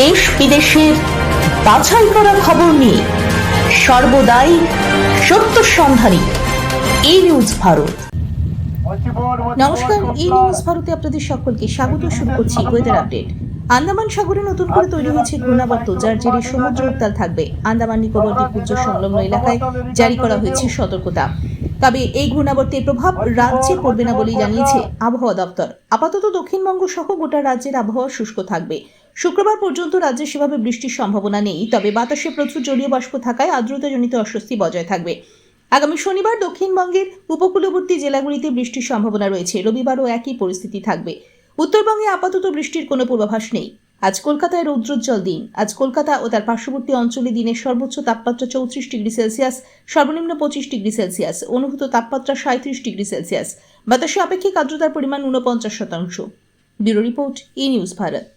দেশ বিদেশের বাছাই করা খবর নিয়ে সর্বদাই সত্য সন্ধানী এই নিউজ ভারত। নমস্কার ই নিউজ ভারতে আপনাদের সকলকে স্বাগত, শুরু করছি ওয়েদার আপডেট আন্দামান সাগরে নতুন করে তৈরি হয়েছে ঘূর্ণাবর্ত, যার জেরে সমুদ্র উত্তাল থাকবে। আন্দামান নিকোবর দ্বীপপুঞ্জ সংলগ্ন এলাকায় জারি করা হয়েছে সতর্কতা। তবে এই ঘূর্ণাবর্তের প্রভাব রাজ্যে পড়বে না বলেই জানিয়েছে আবহাওয়া দপ্তর। আপাতত দক্ষিণবঙ্গ সহ গোটা রাজ্যের আবহাওয়া শুষ্ক থাকবে। শুক্রবার পর্যন্ত রাজ্যে সেভাবে বৃষ্টির সম্ভাবনা নেই তবে বাতাসে প্রচুর জলীয় বাষ্প থাকায় আর্দ্রতাজনিত অস্বস্তি বজায় থাকবে। আগামী শনিবার দক্ষিণবঙ্গের উপকূলবর্তী জেলাগুলিতে বৃষ্টির সম্ভাবনা রয়েছে। রবিবারও একই পরিস্থিতি থাকবে। উত্তরবঙ্গে আপাতত বৃষ্টির কোনো পূর্বাভাস নেই। আজ কলকাতায় রৌদ্রোজ্জ্বল দিন। আজ কলকাতা ও তার পার্শ্ববর্তী অঞ্চলে দিনের সর্বোচ্চ তাপমাত্রা চৌত্রিশ ডিগ্রি সেলসিয়াস, সর্বনিম্ন পঁচিশ ডিগ্রি সেলসিয়াস, অনুভূত তাপমাত্রা সাঁত্রিশ ডিগ্রি সেলসিয়াস। বাতাসে আপেক্ষিক আর্দ্রতার পরিমাণ ঊনপঞ্চাশ শতাংশ। Bureau report, E news Bharat.